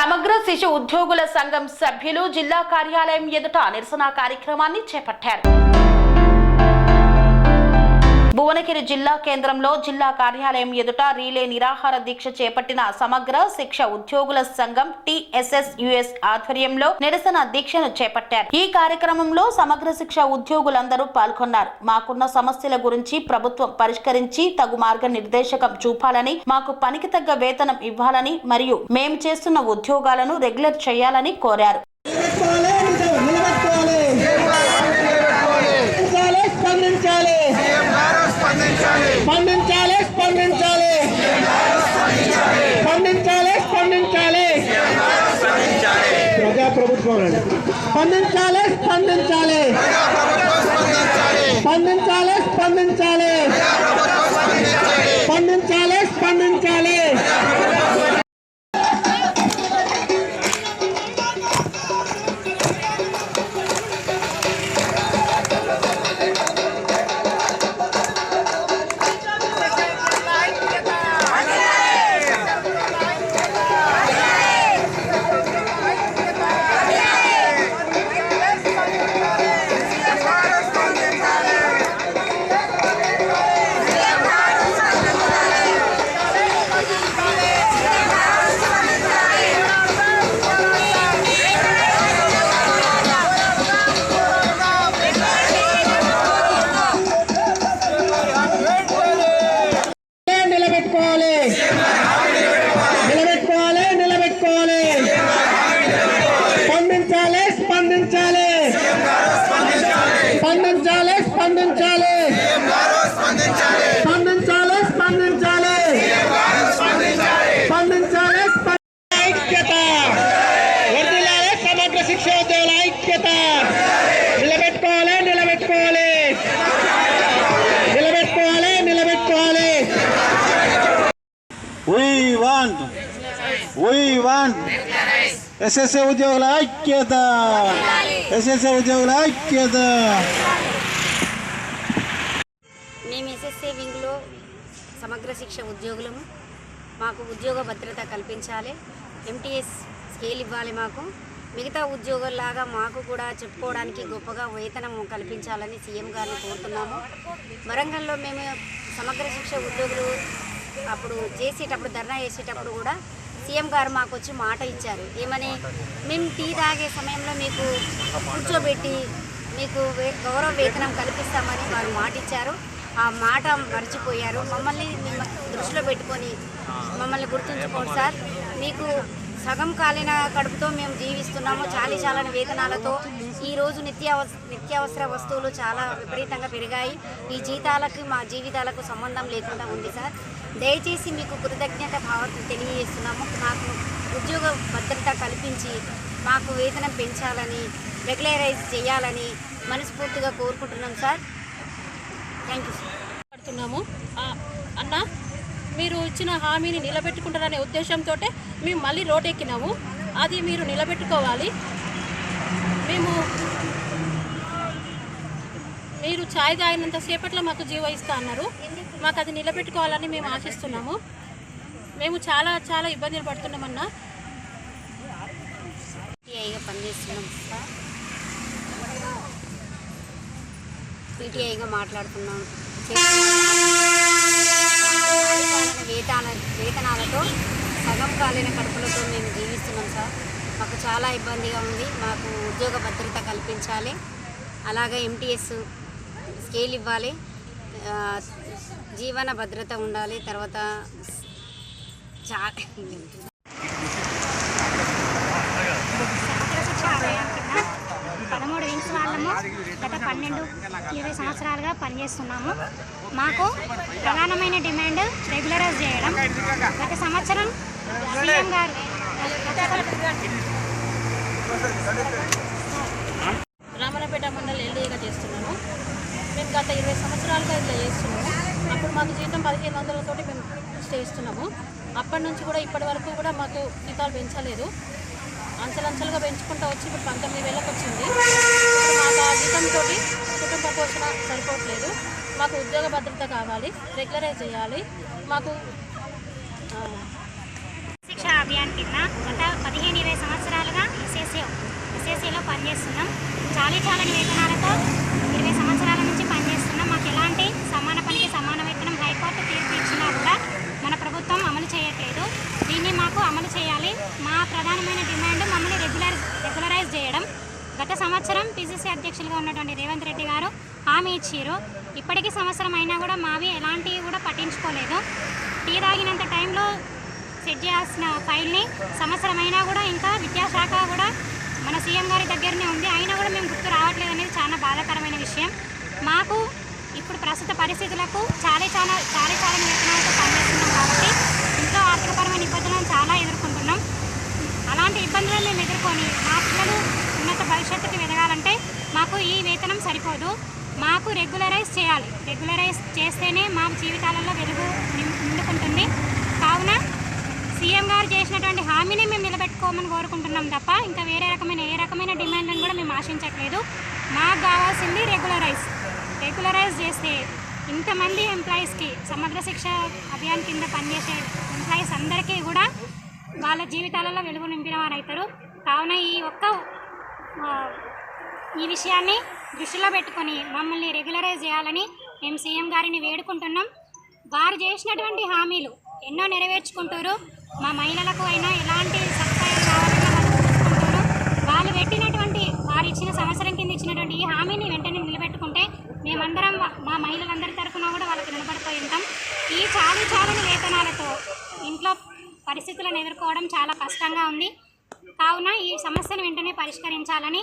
సమగ్ర శిశు ఉద్యోగుల సంఘం సభ్యులు జిల్లా కార్యాలయం ఎదుట నిరసన కార్యక్రమాన్ని చేపట్టారు. భువనగిరి జిల్లా కేంద్రంలో జిల్లా కార్యాలయం ఎదుట రీలే నిరాహార దీక్ష చేపట్టిన సమగ్ర శిక్ష ఉద్యోగుల సంఘం టిఎస్ఎస్ యుఎస్ ఆధ్వర్యంలో నిరసన దీక్షను చేపట్టారు. ఈ కార్యక్రమంలో సమగ్ర శిక్ష ఉద్యోగులందరూ పాల్గొన్నారు. మాకున్న సమస్యల గురించి ప్రభుత్వం పరిష్కరించి తగు మార్గ నిర్దేశకం చూపాలని మాకు పనికి తగ్గ వేతనం ఇవ్వాలని మరియు మేము చేస్తున్న ఉద్యోగాలను రెగ్యులర్ చేయాలని కోరారు నిలబెట్టుకోవాలి నిలబెట్టుకోవాలి స్పందించాలి స్పందించాలి స్పందించాలి. స్పందించాలి స్పందించాలి. ప్రజా ప్రభుత్వం అండి స్పందించాలి స్పందించాలి. స్పందించాలి స్పందించాలి. స్పందించాలి స్పందించాలి. ఐక్యత! నిలబెట్టుకోవాలి నిలబెట్టుకోవాలి! నిలబెట్టుకోవాలి నిలబెట్టుకోవాలి! ఎస్ఎస్ఏ ఉద్యోగుల ఐక్యత! ఎస్ఎస్ఏ ఉద్యోగుల ఐక్యత! మేము ఎస్ఎస్ఏ వింగ్లో సమగ్ర శిక్ష ఉద్యోగులము. మాకు ఉద్యోగ భద్రత కల్పించాలి. ఎంటీఎస్ స్కేల్ ఇవ్వాలి మాకు. మిగతా ఉద్యోగుల్లాగా మాకు కూడా చెప్పుకోవడానికి గొప్పగా వేతనం కల్పించాలని సీఎం గారిని కోరుతున్నాము. వరంగల్లో మేము సమగ్ర శిక్ష ఉద్యోగులు అప్పుడు చేసేటప్పుడు ధర్నా చేసేటప్పుడు కూడా సీఎం గారు మాకు వచ్చి మాట ఇచ్చారు ఏమని మేము టీ తాగే సమయంలో మీకు కూర్చోబెట్టి మీకు వే- గౌరవ వేతనం కల్పిస్తామని వారు మాట ఇచ్చారు ఆ మాట మర్చిపోయారు. మమ్మల్ని దృష్టిలో పెట్టుకొని మమ్మల్ని గుర్తుంచుకోండి సార్. మీకు సగం కాలిన కడుపుతో మేము జీవిస్తున్నాము. చాలీ చాలని వేతనాలతో ఈరోజు నిత్యావస నిత్యావసర వస్తువులు చాలా విపరీతంగా పెరిగాయి. ఈ జీతాలకు మా జీవితాలకు సంబంధం లేకుండా ఉంది సార్. దయచేసి మీకు కృతజ్ఞత భావం తెలియజేస్తున్నాము. మాకు ఉద్యోగ భద్రత కల్పించి మాకు వేతనం పెంచాలని రెగ్యులరైజ్ చేయాలని మనస్ఫూర్తిగా కోరుకుంటున్నాం సార్. థ్యాంక్ యూ సార్ పడుతున్నాము అన్న? మీరు ఇచ్చిన హామీని నిలబెట్టుకుంటారనే ఉద్దేశంతో మేము మళ్ళీ రోడ్ ఎక్కినాము. అది మీరు నిలబెట్టుకోవాలి. మేము మీరు ఛాయ్ తాగినంత సేపట్లో మాకు జీవ ఇస్తా అన్నారు. మాకు అది నిలబెట్టుకోవాలని మేము ఆశిస్తున్నాము. మేము చాలా చాలా ఇబ్బందులు పడుతున్నామన్నా పీటీఐగా పనిచేస్తున్నాం పీటీఐగా మాట్లాడుతున్నాం. వేతన వేతనాలతో సగం కాలిన కడుపులతో మేము జీవిస్తున్నాం సార్. మాకు చాలా ఇబ్బందిగా ఉంది. మాకు ఉద్యోగ భద్రత కల్పించాలి. అలాగే ఎంటీఎస్ స్కేల్ ఇవ్వాలి. జీవన భద్రత ఉండాలి. తర్వాత చా సమగ్ర శిక్ష ఆలయం కింద పదమూడు వింగ్స్ వాళ్ళము గత పన్నెండు ఇరవై సంవత్సరాలుగా పనిచేస్తున్నాము. మాకు ప్రధానమైన డిమాండ్ రెగ్యులరైజ్ చేయడం. గత సంవత్సరం సీఎం గారు రామన్నపేట మండలి ఎల్డీగా చేస్తున్నాము. మేము గత ఇరవై సంవత్సరాలుగా ఇట్లా చేస్తున్నాము. అప్పుడు మాకు జీతం పదిహేను వందలతోటి మేము చేస్తున్నాము. అప్పటి నుంచి కూడా ఇప్పటి వరకు కూడా మాకు జీతాలు పెంచలేదు. అంచలంచలుగా పెంచుకుంటూ వచ్చి ఇప్పుడు పంతొమ్మిది వేలకు వచ్చింది. మాకు ఆ జీతంతో కుటుంబ పోషణ సరిపోవట్లేదు. మాకు ఉద్యోగ భద్రత కావాలి రెగ్యులరైజ్ చేయాలి. మాకు శిక్ష అభియాన్ కింద గత పదిహేను ఇరవై సంవత్సరాలుగా ఎస్ఎస్ఏ ఎస్ఎస్ఏలో పనిచేస్తున్నాం. చాలీ చాలని వేతనాలతో హామీ ఇచ్చారు. ఇప్పటికీ సంవత్సరం అయినా కూడా మావి ఎలాంటివి కూడా పట్టించుకోలేదు. టీ తాగినంత టైంలో సెట్ చేయాల్సిన ఫైల్ని సంవత్సరం అయినా కూడా ఇంకా విద్యాశాఖ కూడా మన సీఎం గారి దగ్గరనే ఉంది. అయినా కూడా మేము గుర్తు రావట్లేదు అనేది చాలా బాధాకరమైన విషయం. మాకు ఇప్పుడు ప్రస్తుత పరిస్థితులకు చాలా చాలా చాలా చాలా వేతనాలతో పనిచేస్తున్నాం కాబట్టి ఇంట్లో ఆర్థికపరమైన ఇబ్బందులను చాలా ఎదుర్కొంటున్నాం. అలాంటి ఇబ్బందులను మేము ఎదుర్కొని మా పిల్లలు ఉన్నత భవిష్యత్తుకి ఎదగాలంటే మాకు ఈ వేతనం సరిపోదు. మాకు రెగ్యులరైజ్ చేయాలి. రెగ్యులరైజ్ చేస్తేనే మా జీవితాలలో వెలుగు నిం- నిండుకుంటుంది. కావున సీఎం గారు చేసినటువంటి హామీని మేము నిలబెట్టుకోమని కోరుకుంటున్నాం తప్ప ఇంకా వేరే రకమైన ఏ రకమైన డిమాండ్ని కూడా మేము ఆశించట్లేదు. మాకు కావాల్సింది రెగ్యులరైజ్. రెగ్యులరైజ్ చేస్తే ఇంతమంది ఎంప్లాయీస్కి సమగ్ర శిక్ష అభియాన్ కింద పనిచేసే ఎంప్లాయీస్ అందరికీ కూడా వాళ్ళ జీవితాలలో వెలుగు నింపిన వారు అవుతారు కావున ఈ ఒక్క ఈ విషయాన్ని దృష్టిలో పెట్టుకొని మమ్మల్ని రెగ్యులరైజ్ చేయాలని మేము సీఎం గారిని వేడుకుంటున్నాం. వారు చేసినటువంటి హామీలు ఎన్నో నెరవేర్చుకుంటారు. మా మహిళలకు అయినా ఎలాంటి సదుపాయాలు కావాలన్నా వాళ్ళు చూసుకుంటారు వాళ్ళు పెట్టినటువంటి వారు ఇచ్చిన సంవత్సరం కింద ఇచ్చినటువంటి ఈ హామీని వెంటనే నిలబెట్టుకుంటే మేమందరం మా మహిళలందరి తరఫున కూడా వాళ్ళకి నిలబడిపోయి ఉంటాం. ఈ చాలు చాలని వేతనాలతో ఇంట్లో పరిస్థితులను ఎదుర్కోవడం చాలా కష్టంగా ఉంది. కావున ఈ సమస్యను వెంటనే పరిష్కరించాలని